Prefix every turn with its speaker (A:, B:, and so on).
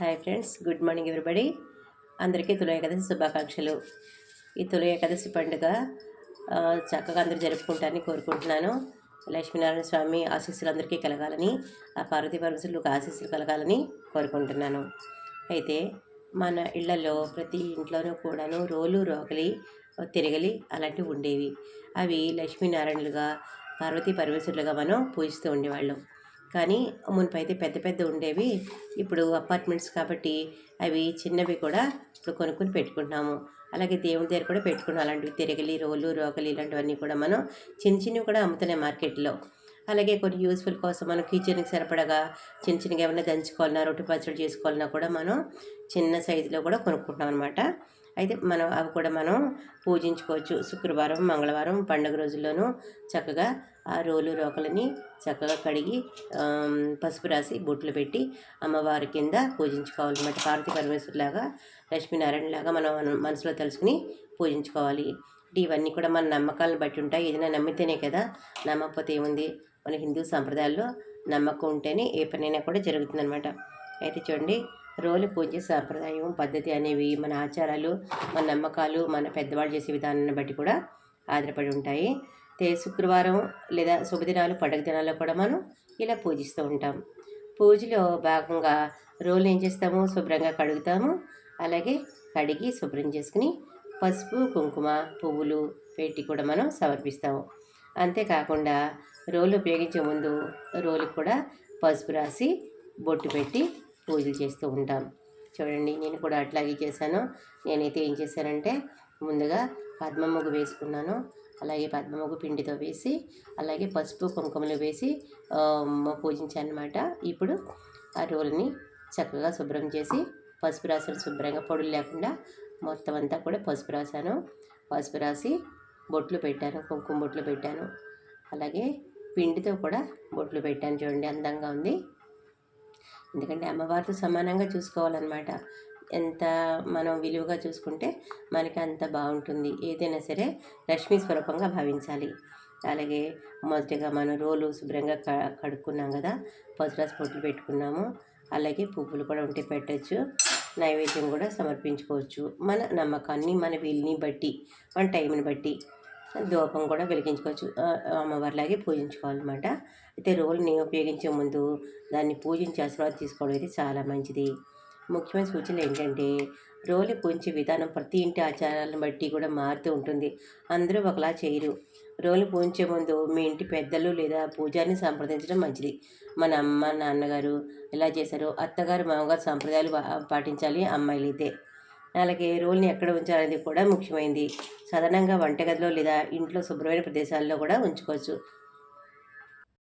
A: Hi friends good morning everybody. అందరికీ తుల ఏకాదశి శుభాకాంక్షలు. ఈ తుల ఏకాదశి పండుగ చక్కగా అందరూ జరుపుకుంటారని కోరుకుంటున్నాను. లక్ష్మీనారాయణ స్వామి ఆశీస్సులు అందరికీ కలగాలని ఆ పార్వతీ పరమశులకు ఆశీస్సులు కలగాలని కోరుకుంటున్నాను. అయితే మన ఇళ్ళలో ప్రతి ఇంట్లోనూ కూడాను రోలు రోకలి తిరగలి అలాంటివి ఉండేవి. అవి లక్ష్మీనారాయణలుగా పార్వతీ పరమేశ్వరులుగా మనం పూజిస్తూ ఉండేవాళ్ళం. కానీ మునుపైతే పెద్ద పెద్ద ఉండేవి. ఇప్పుడు అపార్ట్మెంట్స్ కాబట్టి అవి చిన్నవి కూడా ఇప్పుడు కొనుక్కొని పెట్టుకుంటున్నాము. అలాగే దేవుడి దగ్గర కూడా పెట్టుకున్నాం. అలాంటివి తిరగలి రోలు రోకలి ఇలాంటివన్నీ కూడా మనం చిన్న చిన్నవి కూడా అమ్ముతున్నాయి మార్కెట్లో. అలాగే కొన్ని యూస్ఫుల్ కోసం మనం కిచెన్కి సరిపడగా చిన్న చిన్నగా ఏమైనా దంచుకోవాలన్నా రొట్టె పచ్చడి చేసుకోవాలన్నా కూడా మనం చిన్న సైజులో కూడా కొనుక్కుంటాం అనమాట అయితే మనం అవి కూడా మనం పూజించుకోవచ్చు. శుక్రవారం మంగళవారం పండుగ రోజుల్లోనూ చక్కగా ఆ రోలు రోకలని చక్కగా కడిగి పసుపు రాసి బొట్లు పెట్టి అమ్మవారి కింద పూజించుకోవాలన్నమాట. పార్వతీ పరమేశ్వరులాగా లక్ష్మీనారాయణలాగా మనం మనసులో తెలుసుకుని పూజించుకోవాలి. ఇవన్నీ కూడా మన నమ్మకాలను బట్టి ఉంటాయి. ఏదైనా నమ్మితేనే కదా నమ్మకపోతే ఏముంది? మన హిందూ సాంప్రదాయాల్లో నమ్మకం ఉంటేనే ఏ పనైనా కూడా జరుగుతుందనమాట అయితే చూడండి రోజు పూజ సాంప్రదాయం పద్ధతి అనేవి మన ఆచారాలు మన నమ్మకాలు మన పెద్దవాళ్ళు చేసే విధానాన్ని బట్టి కూడా ఆధారపడి ఉంటాయి. తే శుక్రవారం లేదా శుభదినాలు పండుగ దినాల్లో కూడా మనం ఇలా పూజిస్తూ ఉంటాం. పూజలో భాగంగా రోలు ఏం చేస్తాము? శుభ్రంగా కడుగుతాము. అలాగే కడిగి శుభ్రం చేసుకుని పసుపు కుంకుమ పువ్వులు పెట్టి కూడా మనం సమర్పిస్తాము. అంతేకాకుండా రోలు ఉపయోగించే ముందు రోలుకి కూడా పసుపు రాసి బొట్టు పెట్టి పూజలు చేస్తూ ఉంటాం. చూడండి నేను కూడా అట్లాగే చేశాను. నేనైతే ఏం చేశానంటే ముందుగా పద్మముగ్గు వేసుకున్నాను. అలాగే పద్మముగ్గు పిండితో వేసి అలాగే పసుపు కుంకుమలు వేసి పూజించాను అనమాట ఇప్పుడు ఆ రోల్ని చక్కగా శుభ్రం చేసి పసుపు రాసిన శుభ్రంగా పొడులు లేకుండా మొత్తం అంతా కూడా పసుపు రాశాను. పసుపు రాసి బొట్లు పెట్టాను కుంకుమ బొట్లు పెట్టాను. అలాగే పిండితో కూడా బొట్లు పెట్టాను చూడండి అందంగా ఉంది. ఎందుకంటే అమ్మవారితో సమానంగా చూసుకోవాలన్నమాట. ఎంత మనం విలువగా చూసుకుంటే మనకి అంత బాగుంటుంది. ఏదైనా సరే లక్ష్మీ స్వరూపంగా భావించాలి. అలాగే మొదటిగా మనం రోలు శుభ్రంగా క కడుక్కున్నాం కదా పసురాసు పొట్లు పెట్టుకున్నాము. అలాగే పువ్వులు కూడా ఉంటే పెట్టచ్చు. నైవేద్యం కూడా సమర్పించుకోవచ్చు. మన నమ్మకాన్ని మన వీలుని బట్టి మన టైంని బట్టి. దూపం కూడా వెలిగించుకోవచ్చు. అమ్మవారిలాగే పూజించుకోవాలన్నమాట. అయితే రోల్ని ఉపయోగించే ముందు దాన్ని పూజించి ఆశీర్వాదం తీసుకోవడం అయితే చాలా మంచిది. ముఖ్యమైన సూచనలు ఏంటంటే రోలు పూజించే విధానం ప్రతి ఇంటి ఆచారాలను బట్టి కూడా మారుతూ ఉంటుంది. అందరూ ఒకలా చేయరు. రోలు పూజించే ముందు మీ ఇంటి పెద్దలు లేదా పూజారిని సంప్రదించడం మంచిది. మన అమ్మ నాన్నగారు ఎలా చేశారు అత్తగారు మామగారు సంప్రదాయాలు పాటించాలి అమ్మాయిలు అయితే అలాగే రోల్ని ఎక్కడ ఉంచాలనేది కూడా ముఖ్యమైనది సాధారణంగా వంటగదిలో లేదా ఇంట్లో శుభ్రమైన ప్రదేశాల్లో కూడా ఉంచుకోవచ్చు.